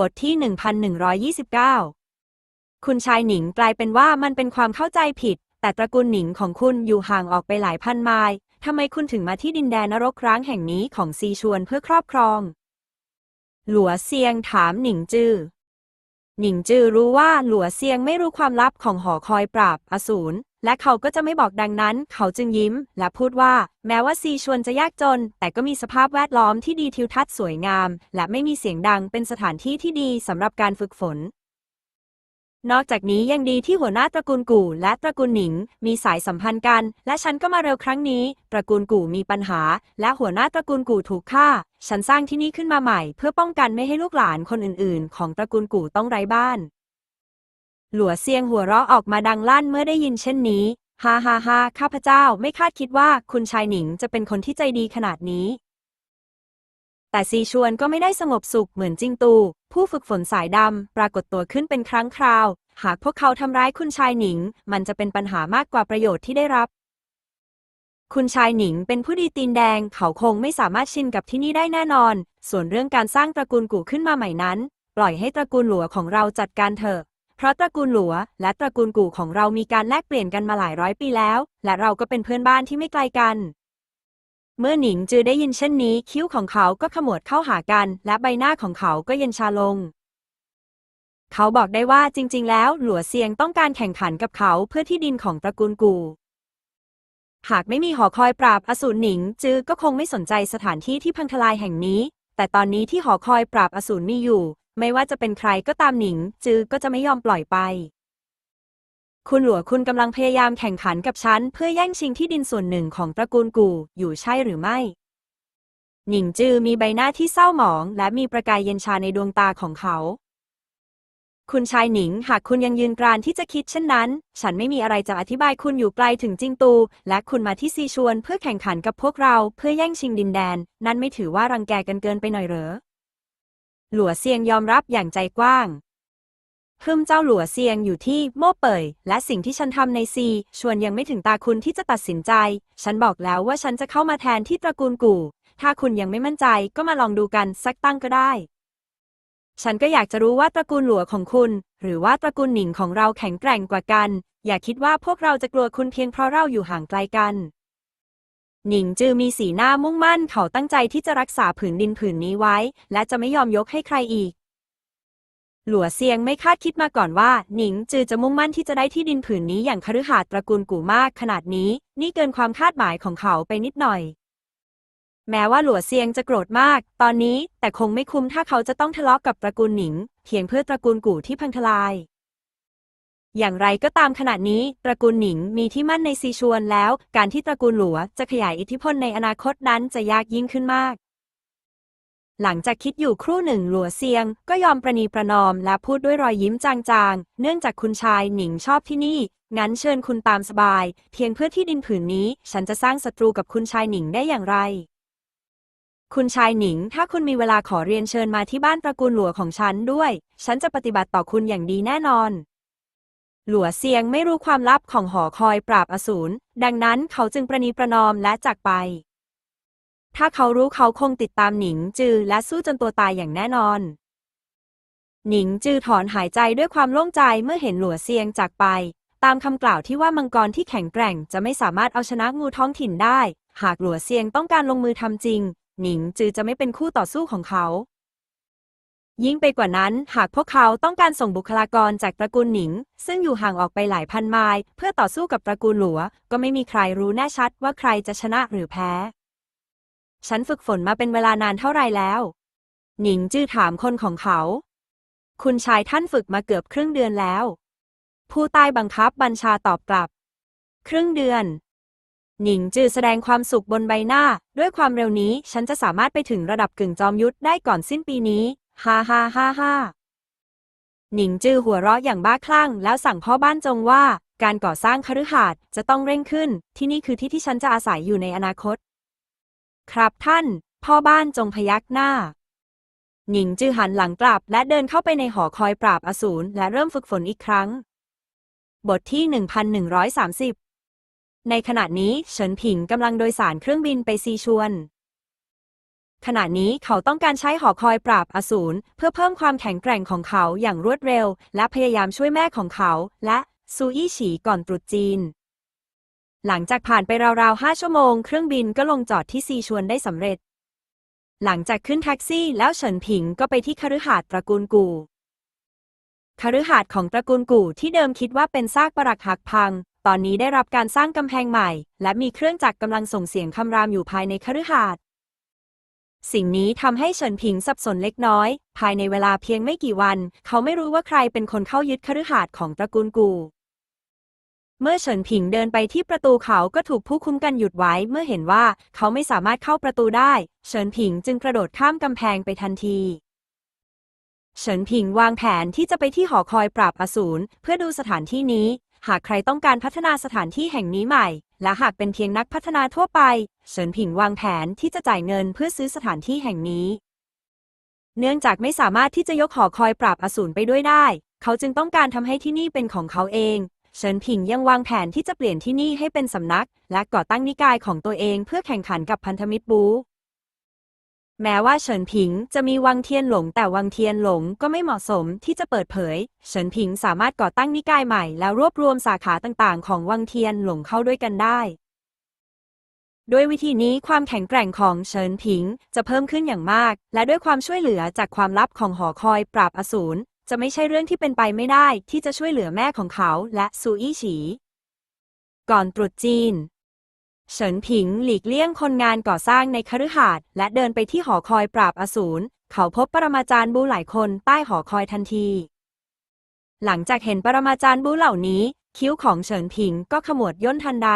บทที่ 1129 คุณชายหนิงกลายเป็นว่ามันเป็นความเข้าใจผิด แต่ตระกูลหนิงของคุณอยู่ห่างออกไปหลายพันไมล์ทำไมคุณถึงมาที่ดินแดนนรกร้างแห่งนี้ของซีชวนเพื่อครอบครอง หลัวเซียงถามหนิงจื้อหนิงจื้อรู้ว่าหลัวเซียงไม่รู้ความลับของหอคอยปราบอสูร และเขาก็จะไม่บอกดังนั้น เขาจึงยิ้ม และพูดว่า แม้ว่าซีชวนจะยากจน แต่ก็มีสภาพแวดล้อมที่ดีทิวทัศน์สวยงาม และไม่มีเสียงดังเป็นสถานที่ที่ดีสำหรับการฝึกฝน นอกจากนี้ยังดีที่หัวหน้าตระกูลกู่ และตระกูลหนิง มีสายสัมพันธ์กัน และฉันก็มาเร็วครั้งนี้ ตระกูลกู่มีปัญหา และหัวหน้าตระกูลกู่ถูกฆ่า ฉันสร้างที่นี่ขึ้นมาใหม่ เพื่อป้องกันไม่ให้ลูกหลานคนอื่น ๆ ของตระกูลกู่ต้องไร้บ้าน หลัวเซียงหัวเราะออกมาดังลั่นเมื่อได้ยินเช่นนี้ ฮ่าฮ่าฮ่าข้าพเจ้าไม่คาดคิดว่าคุณชายหนิงจะเป็นคนที่ใจดีขนาดนี้ แต่ซีชวนก็ไม่ได้สงบสุขเหมือนจิงตู ผู้ฝึกฝนสายดำปรากฏตัวขึ้นเป็นครั้งคราว หากพวกเขาทำร้ายคุณชายหนิง มันจะเป็นปัญหามากกว่าประโยชน์ที่ได้รับ คุณชายหนิงเป็นผู้ดีตีนแดง เขาคงไม่สามารถชินกับที่นี่ได้แน่นอน ส่วนเรื่องการสร้างตระกูลกู่ขึ้นมาใหม่นั้น ปล่อยให้ตระกูลหลัวของเราจัดการเถอะ ราะตระกูลหลัว และตระกูลกู่ของเรามีการแลกเปลี่ยนกันมาหลายร้อยปีแล้ว และเราก็เป็นเพื่อนบ้านที่ไม่ไกลกัน เมื่อหนิงจือได้ยินเช่นนี้ คิ้วของเขาก็ขมวดเข้าหากัน และใบหน้าของเขาก็เย็นชาลง เขาบอกได้ว่าจริง ๆ แล้ว หลัวเซียงต้องการแข่งขันกับเขาเพื่อที่ดินของตระกูลกูหากไม่มีหอคอยปราบอสูรหนิง จือก็คงไม่สนใจสถานที่ที่พังทลายแห่งนี้ แต่ตอนนี้ที่หอคอยปราบอสูรมีอยู่ ไม่ว่าจะเป็นใครก็ตามหนิง จือก็จะไม่ยอมปล่อยไป คุณหลัวคุณกำลังพยายามแข่งขันกับฉัน เพื่อแย่งชิงที่ดินส่วนหนึ่งของตระกูลกูอยู่ใช่หรือไม่ หนิงจือมีใบหน้าที่เศร้าหมอง และมีประกายเย็นชาในดวงตาของเขา คุณชายหนิง หากคุณยังยืนกรานที่จะคิดเช่นนั้น ฉันไม่มีอะไรจะอธิบายคุณอยู่ไกลถึงจิงตู และคุณมาที่ซีชวนเพื่อแข่งขันกับพวกเรา เพื่อแย่งชิงดินแดน นั่นไม่ถือว่ารังแกกันเกินไปหน่อยเหรอ หลัวเซียงยอมรับอย่างใจกว้างฮึมเจ้าหลัวเซียงอยู่ที่โม่เป่ย และสิ่งที่ฉันทำในซี ชวนยังไม่ถึงตาคุณที่จะตัดสินใจ ฉันบอกแล้วว่าฉันจะเข้ามาแทนที่ตระกูลกู่ ถ้าคุณยังไม่มั่นใจก็มาลองดูกันสักตั้งก็ได้ ฉันก็อยากจะรู้ว่าตระกูลหลัวของคุณ หรือว่าตระกูลหนิงของเราแข็งแกร่งกว่ากัน อย่าคิดว่าพวกเราจะกลัวคุณเพียงเพราะเราอยู่ห่างไกลกัน หนิงจือมีสีหน้ามุ่งมั่นเขาตั้งใจที่จะรักษาผืนดินผืนนี้ไว้ และจะไม่ยอมยกให้ใครอีก หลัวเซียงไม่คาดคิดมาก่อนว่า หนิงจือจะมุ่งมั่นที่จะได้ที่ดินผืนนี้อย่างคฤหาสน์ตระกูลกู่มากขนาดนี้ นี่เกินความคาดหมายของเขาไปนิดหน่อย แม้ว่าหลัวเซียงจะโกรธมาก ตอนนี้แต่คงไม่คุ้มถ้าเขาจะต้องทะเลาะกับตระกูลหนิง เพียงเพื่อตระกูลกู่ที่พังทลาย อย่างไรก็ตามขณะนี้ตระกูลหนิงมีที่มั่นในซีชวนแล้ว การที่ตระกูลหลัวจะขยายอิทธิพลในอนาคตนั้นจะยากยิ่งขึ้นมาก หลังจากคิดอยู่ครู่หนึ่งหลัวเซียง ก็ยอมประนีประนอมและพูดด้วยรอยยิ้มจางๆ เนื่องจากคุณชายหนิงชอบที่นี่ งั้นเชิญคุณตามสบาย เพียงเพื่อที่ดินผืนนี้ ฉันจะสร้างศัตรูกับคุณชายหนิงได้อย่างไรคุณชายหนิง ถ้าคุณมีเวลาขอเรียนเชิญมาที่บ้านตระกูลหลัวของฉันด้วย ฉันจะปฏิบัติต่อคุณอย่างดีแน่นอน หลัวเซียงไม่รู้ความลับของหอคอยปราบอสูร ดังนั้นเขาจึงประนีประนอมและจากไป ถ้าเขารู้เขาคงติดตามหนิงจือและสู้จนตัวตายอย่างแน่นอน หนิงจือถอนหายใจด้วยความโล่งใจเมื่อเห็นหลัวเซียงจากไป ตามคำกล่าวที่ว่ามังกรที่แข็งแกร่งจะไม่สามารถเอาชนะงูท้องถิ่นได้ หากหลัวเซียงต้องการลงมือทำจริง หนิงจือจะไม่เป็นคู่ต่อสู้ของเขา ยิ่งไปกว่านั้น หากพวกเขาต้องการส่งบุคลากรจากตระกูลหนิง ซึ่งอยู่ห่างออกไปหลายพันไมล์เพื่อต่อสู้กับตระกูลหลัว ก็ไม่มีใครรู้แน่ชัดว่าใครจะชนะหรือแพ้ ฉันฝึกฝนมาเป็นเวลานานเท่าไรแล้ว หนิงจื้อถามคนของเขา คุณชายท่านฝึกมาเกือบครึ่งเดือนแล้ว ผู้ใต้บังคับบัญชาตอบกลับ ครึ่งเดือน หนิงจือแสดงความสุขบนใบหน้า ด้วยความเร็วนี้ฉันจะสามารถไปถึงระดับกึ่งจอมยุทธได้ก่อนสิ้นปีนี้ ฮ่าฮ่าฮ่าฮ่าหนิงจือหัวเราะอย่างบ้าคลั่ง แล้วสั่งพ่อบ้านจงว่า การก่อสร้างคฤหาสน์จะต้องเร่งขึ้น ที่นี่คือที่ที่ฉันจะอาศัยอยู่ในอนาคต ครับท่าน พ่อบ้านจงพยักหน้า หนิงจือหันหลังกลับ และเดินเข้าไปในหอคอยปราบอสูรและเริ่มฝึกฝนอีกครั้ง บทที่ 1130 ในขณะนี้เฉินผิงกำลังโดยสารเครื่องบินไปซีชวน ขณะนี้เขาต้องการใช้หอคอยปราบอสูรเพื่อเพิ่มความแข็งแกร่งของเขาอย่างรวดเร็ว และพยายามช่วยแม่ของเขา และซูอี้ฉีก่อนตรุษจีน หลังจากผ่านไปราวๆห้าชั่วโมง เครื่องบินก็ลงจอดที่ซีชวนได้สำเร็จ หลังจากขึ้นแท็กซี่แล้วเฉินผิงก็ไปที่คฤหาสน์ตระกูลกู่คฤหาสน์ของตระกูลกู่ที่เดิมคิดว่าเป็นซากปรักหักพัง ตอนนี้ได้รับการสร้างกำแพงใหม่ และมีเครื่องจักรกำลังส่งเสียงคำรามอยู่ภายในคฤหาสน์ สิ่งนี้ทำให้เฉินผิงสับสนเล็กน้อย ภายในเวลาเพียงไม่กี่วัน เขาไม่รู้ว่าใครเป็นคนเข้ายึดคฤหาสน์ของตระกูลกู เมื่อเฉินผิงเดินไปที่ประตูเขาก็ถูกผู้คุ้มกันหยุดไว้เมื่อเห็นว่าเขาไม่สามารถเข้าประตูได้ เฉินผิงจึงกระโดดข้ามกำแพงไปทันทีเฉินผิงวางแผนที่จะไปที่หอคอยปราบอสูรเพื่อดูสถานที่นี้ หากใครต้องการพัฒนาสถานที่แห่งนี้ใหม่ และหากเป็นเพียงนักพัฒนาทั่วไป เฉินผิงวางแผนที่จะจ่ายเงินเพื่อซื้อสถานที่แห่งนี้ เนื่องจากไม่สามารถที่จะยกหอคอยปราบอสูรไปด้วยได้ เขาจึงต้องการทำให้ที่นี่เป็นของเขาเองเฉินผิงยังวางแผนที่จะเปลี่ยนที่นี่ให้เป็นสำนัก และก่อตั้งนิกายของตัวเองเพื่อแข่งขันกับพันธมิตรบูแม้ว่าเฉินผิงจะมีวังเทียนหลง แต่วังเทียนหลงก็ไม่เหมาะสมที่จะเปิดเผย เฉินผิงสามารถก่อตั้งนิกายใหม่ แล้วรวบรวมสาขาต่างๆ ของวังเทียนหลงเข้าด้วยกันได้ ด้วยวิธีนี้ความแข็งแกร่งของเฉินผิงจะเพิ่มขึ้นอย่างมาก และด้วยความช่วยเหลือจากความลับของหอคอยปราบอสูรจะไม่ใช่เรื่องที่เป็นไปไม่ได้ที่จะช่วยเหลือแม่ของเขาและซูอี้ฉี ก่อนตรุษจีน เฉินผิงหลีกเลี่ยงคนงานก่อสร้างในคฤหาสน์และเดินไปที่หอคอยปราบอสูรเขาพบปรมาจารย์บูหลายคนใต้หอคอยทันที หลังจากเห็นปรมาจารย์บูเหล่านี้ คิ้วของเฉินผิงก็ขมวดย่นทันใด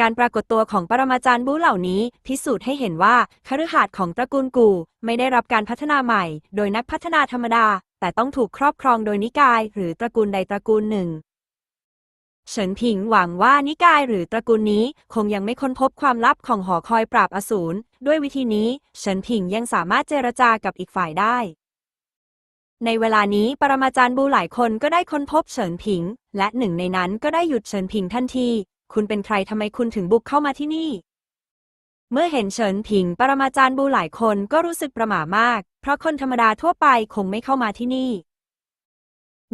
การปรากฏตัวของปรมาจารย์บูเหล่านี้ พิสูจน์ให้เห็นว่าคฤหาสน์ของตระกูลกู ไม่ได้รับการพัฒนาใหม่ โดยนักพัฒนาธรรมดา แต่ต้องถูกครอบครองโดยนิกาย หรือตระกูลใดตระกูลหนึ่งเฉินผิงหวังว่านิกายหรือตระกูลนี้ คงยังไม่ค้นพบความลับของหอคอยปราบอสูรด้วยวิธีนี้เฉินผิงยังสามารถเจรจากับอีกฝ่ายได้ ในเวลานี้ปรมาจารย์บูหลายคนก็ได้ค้นพบเฉินผิง และหนึ่งในนั้นก็ได้หยุดเฉินผิงทันที คุณเป็นใครทำไมคุณถึงบุกเข้ามาที่นี่ เมื่อเห็นเฉินผิงปรมาจารย์บูหลายคนก็รู้สึกประหม่ามาก เพราะคนธรรมดาทั่วไปคงไม่เข้ามาที่นี่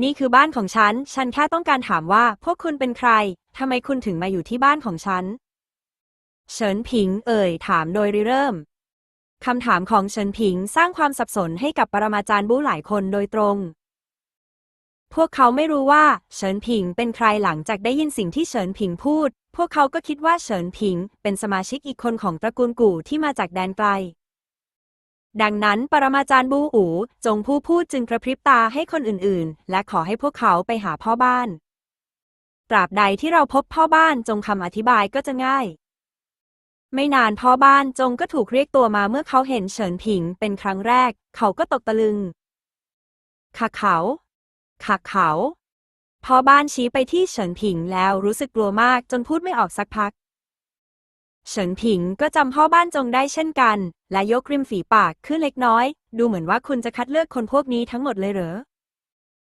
นี่คือบ้านของฉัน ฉันแค่ต้องการถามว่า พวกคุณเป็นใครทำไมคุณถึงมาอยู่ที่บ้านของฉัน เฉินผิง เอ่ย ถามโดยริเริ่มคำถามของเฉินผิงสร้างความสับสนให้กับปรมาจารย์บูหลายคนโดยตรง พวกเขาไม่รู้ว่าเฉินผิงเป็นใครหลังจากได้ยินสิ่งที่เฉินผิงพูด พวกเขาก็คิดว่าเฉินผิงเป็นสมาชิกอีกคนของตระกูลกู่ที่มาจากแดนไกล ดังนั้นปรมาจารย์บูอูจงผู้พูดจึงกระพริบตาให้คนอื่นๆ และขอให้พวกเขาไปหาพ่อบ้าน ตราบใดที่เราพบพ่อบ้านจงคำอธิบายก็จะง่าย ไม่นานพ่อบ้านจงก็ถูกเรียกตัวมาเมื่อเขาเห็นเฉินผิงเป็นครั้งแรก เขาก็ตกตะลึงค่ะเขา ค่ะเขาพอบ้านชี้ไปที่เฉินผิงแล้วรู้สึกกลัวมากจนพูดไม่ออกสักพัก เฉินผิงก็จำพ่อบ้านจงได้เช่นกัน และยกริมฝีปากขึ้นเล็กน้อย ดูเหมือนว่าคุณจะคัดเลือกคนพวกนี้ทั้งหมดเลยเหรอ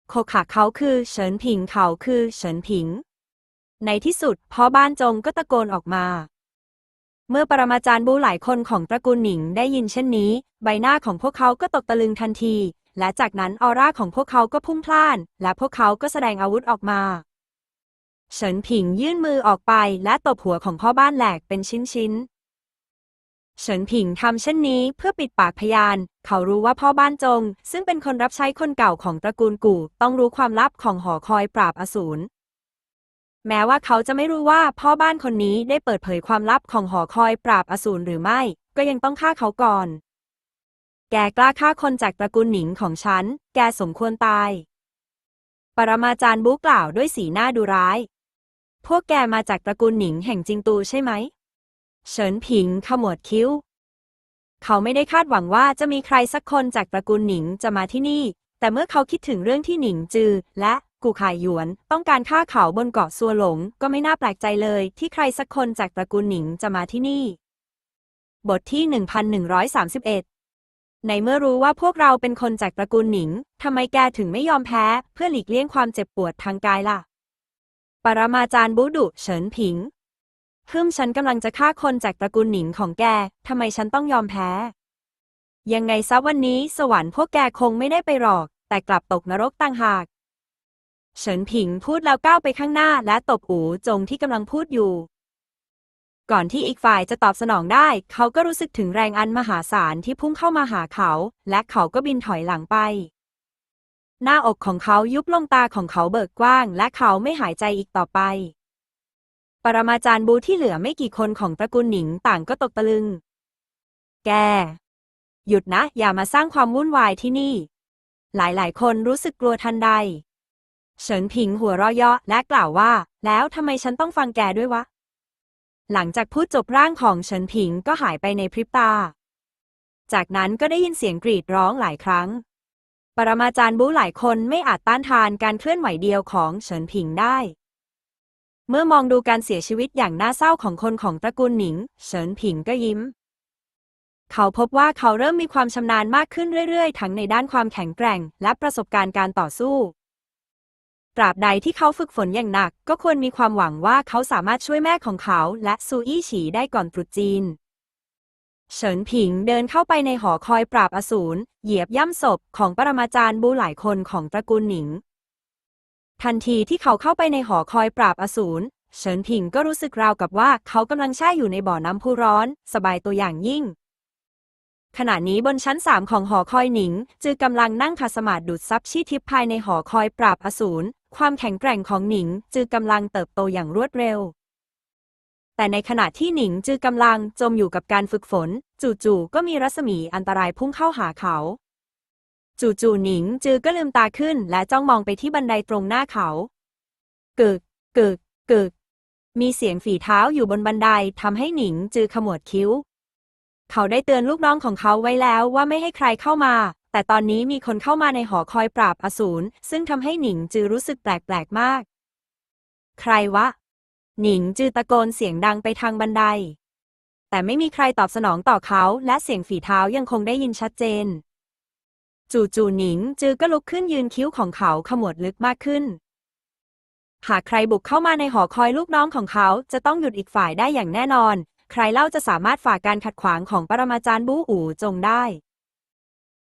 โคขาเขาคือเฉินผิงเขาคือเฉินผิง ในที่สุดพ่อบ้านจงก็ตะโกนออกมา เมื่อปรมาจารย์บูหลายคนของตระกูลหนิงได้ยินเช่นนี้ ใบหน้าของพวกเขาก็ตกตะลึงทันที และจากนั้นออร่าของพวกเขาก็พุ่งพล่าน และพวกเขาก็แสดงอาวุธออกมาเฉินผิงยื่นมือออกไปและตบหัวของพ่อบ้านแหลกเป็นชิ้นๆ เฉินผิงทำเช่นนี้เพื่อปิดปากพยาน เขารู้ว่าพ่อบ้านจง ซึ่งเป็นคนรับใช้คนเก่าของตระกูลกู่ ต้องรู้ความลับของหอคอยปราบอสูร แม้ว่าเขาจะไม่รู้ว่าพ่อบ้านคนนี้ได้เปิดเผยความลับของหอคอยปราบอสูรหรือไม่ ก็ยังต้องฆ่าเขาก่อน แกกล้าฆ่าคนจากตระกูลหนิงของฉัน แกสมควรตาย ปรมาจารย์บุกล่าวด้วยสีหน้าดูร้าย พวกแกมาจากตระกูลหนิงแห่งจิงตูใช่ไหม เฉินผิงขมวดคิ้ว เขาไม่ได้คาดหวังว่าจะมีใครสักคนจากตระกูลหนิงจะมาที่นี่ แต่เมื่อเขาคิดถึงเรื่องที่หนิงจือ และกูข่ายหยวน ต้องการฆ่าเขาบนเกาะซัวหลง ก็ไม่น่าแปลกใจเลย ที่ใครสักคนจากตระกูลหนิงจะมาที่นี่ บทที่ 1131 ในเมื่อรู้ว่าพวกเราเป็นคนจากตระกูลหนิง ทำไมแกถึงไม่ยอมแพ้ เพื่อหลีกเลี่ยงความเจ็บปวดทางกายล่ะ ปรมาจารย์บูดุเฉินผิงฮึมฉันกำลังจะฆ่าคนจากตระกูลหนิงของแก ทำไมฉันต้องยอมแพ้ ยังไงซะวันนี้สวรรค์พวกแกคงไม่ได้ไปหรอก แต่กลับตกนรกต่างหาก เฉินผิงพูดแล้วก้าวไปข้างหน้าและตบอูจงที่กำลังพูดอยู่ ก่อนที่อีกฝ่ายจะตอบสนองได้ เขาก็รู้สึกถึงแรงอันมหาศาลที่พุ่งเข้ามาหาเขา และเขาก็บินถอยหลังไป หน้าอกของเขายุบลงตาของเขาเบิกกว้าง และเขาไม่หายใจอีกต่อไป ปรมาจารย์บูที่เหลือไม่กี่คนของตระกูลหนิงต่างก็ตกตะลึง แก หยุดนะ อย่ามาสร้างความวุ่นวายที่นี่ หลายๆ คนรู้สึกกลัวทันใด เฉินผิงหัวเราะเยาะและกล่าวว่า แล้วทำไมฉันต้องฟังแกด้วยวะ หลังจากพูดจบร่างของเฉินผิงก็หายไปในพริบตา จากนั้นก็ได้ยินเสียงกรีดร้องหลายครั้ง ปรมาจารย์บูหลายคนไม่อาจต้านทานการเคลื่อนไหวเดียวของเฉินผิงได้ เมื่อมองดูการเสียชีวิตอย่างน่าเศร้าของคนของตระกูลหนิง เฉินผิงก็ยิ้ม เขาพบว่าเขาเริ่มมีความชำนาญมากขึ้นเรื่อยๆ ทั้งในด้านความแข็งแกร่ง และประสบการณ์การต่อสู้ ตราบใดที่เขาฝึกฝนอย่างหนัก ก็ควรมีความหวังว่าเขาสามารถช่วยแม่ของเขา และซูอี้ฉีได้ก่อนตรุษจีน เฉินผิงเดินเข้าไปในหอคอยปราบอสูรเหยียบย่ำศพของปรมาจารย์บูหลายคนของตระกูลหนิง ทันทีที่เขาเข้าไปในหอคอยปราบอสูรเฉินผิงก็รู้สึกราวกับว่าเขากำลังแช่อยู่ในบ่อน้ำพุร้อน สบายตัวอย่างยิ่ง ขณะนี้บนชั้นสามของหอคอยหนิง จือกำลังนั่งขัดสมาธิดูดซับชีทิพย์ภายในหอคอยปราบอสูร ความแข็งแกร่งของหนิง จือกำลังเติบโตอย่างรวดเร็ว แต่ในขณะที่หนิงจือกำลังจมอยู่กับการฝึกฝน จู่ๆก็มีรัศมีอันตรายพุ่งเข้าหาเขา จู่ๆหนิงจือก็ลืมตาขึ้น และจ้องมองไปที่บันไดตรงหน้าเขากึกกึกกึกมีเสียงฝีเท้าอยู่บนบันไดทำให้หนิงจือขมวดคิ้ว เขาได้เตือนลูกน้องของเขาไว้แล้วว่าไม่ให้ใครเข้ามา แต่ตอนนี้มีคนเข้ามาในหอคอยปราบอสูร ซึ่งทำให้หนิงจือรู้สึกแปลกๆมาก ใครวะ หนิงจือตะโกนเสียงดังไปทางบันได แต่ไม่มีใครตอบสนองต่อเขา และเสียงฝีเท้ายังคงได้ยินชัดเจน จู่ๆหนิงจือก็ลุกขึ้นยืนคิ้วของเขาขมวดลึกมากขึ้น หากใครบุกเข้ามาในหอคอยลูกน้องของเขาจะต้องหยุดอีกฝ่ายได้อย่างแน่นอน ใครเล่าจะสามารถฝ่าการขัดขวางของปรมาจารย์บูอู่จงได้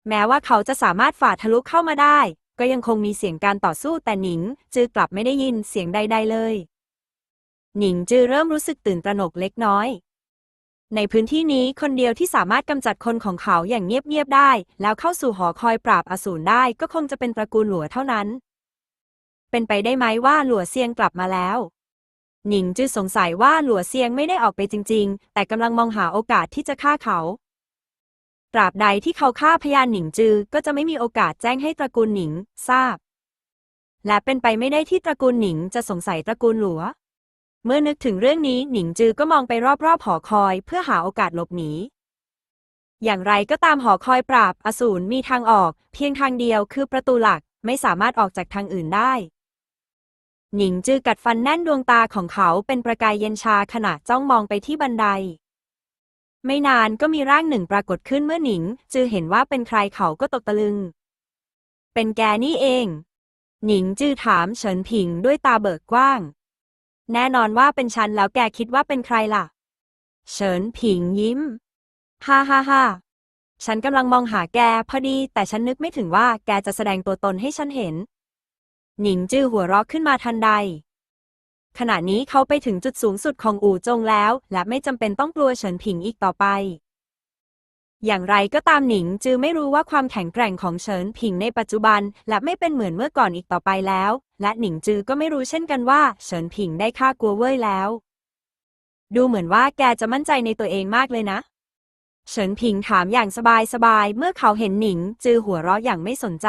แม้ว่าเขาจะสามารถฝ่าทะลุเข้ามาได้ ก็ยังคงมีเสียงการต่อสู้แต่หนิง จือกลับไม่ได้ยินเสียงใด ๆ เลย หนิงจือเริ่มรู้สึกตื่นตระหนกเล็กน้อย ในพื้นที่นี้คนเดียวที่สามารถกำจัดคนของเขาอย่างเงียบๆได้ แล้วเข้าสู่หอคอยปราบอสูรได้ก็คงจะเป็นตระกูลหลัวเท่านั้น เป็นไปได้ไหมว่าหลัวเซียงกลับมาแล้ว หนิงจือสงสัยว่าหลัวเซียงไม่ได้ออกไปจริง ๆ แต่กำลังมองหาโอกาสที่จะฆ่าเขา ตราบใดที่เขาฆ่าพยานหนิงจือก็จะไม่มีโอกาสแจ้งให้ตระกูลหนิงทราบ และเป็นไปไม่ได้ที่ตระกูลหนิงจะสงสัยตระกูลหลัว เมื่อนึกถึงเรื่องนี้หนิงจือก็มองไปรอบๆหอคอย เพื่อหาโอกาสหลบหนี อย่างไรก็ตามหอคอยปราบอสูรมีทางออก เพียงทางเดียวคือประตูหลักไม่สามารถออกจากทางอื่นได้ หนิงจือกัดฟันแน่นดวงตาของเขาเป็นประกายเย็นชาขณะจ้องมองไปที่บันได ไม่นานก็มีร่างหนึ่งปรากฏขึ้นเมื่อหนิง จือเห็นว่าเป็นใครเขาก็ตกตะลึง เป็นแกนี่เอง หนิงจือถามเฉินผิงด้วยตาเบิกกว้าง แน่นอนว่าเป็นฉันแล้วแกคิดว่าเป็นใครล่ะ เฉินผิงยิ้ม ฮ่าฮ่าฮ่าฉันกำลังมองหาแกพอดี แต่ฉันนึกไม่ถึงว่าแกจะแสดงตัวตนให้ฉันเห็น หนิงจื้อหัวเราะขึ้นมาทันใด ขณะนี้เขาไปถึงจุดสูงสุดของอู่จงแล้ว และไม่จำเป็นต้องกลัวเฉินผิงอีกต่อไป อย่างไรก็ตามหนิงจือไม่รู้ว่าความแข็งแกร่งของเฉินผิงในปัจจุบัน และไม่เป็นเหมือนเมื่อก่อนอีกต่อไปแล้ว และหนิงจือก็ไม่รู้เช่นกันว่าเฉินผิงได้ฆ่ากัวเว่ยแล้ว ดูเหมือนว่าแกจะมั่นใจในตัวเองมากเลยนะเฉินผิงถามอย่างสบายๆ เมื่อเขาเห็นหนิง จือหัวเราะอย่างไม่สนใจ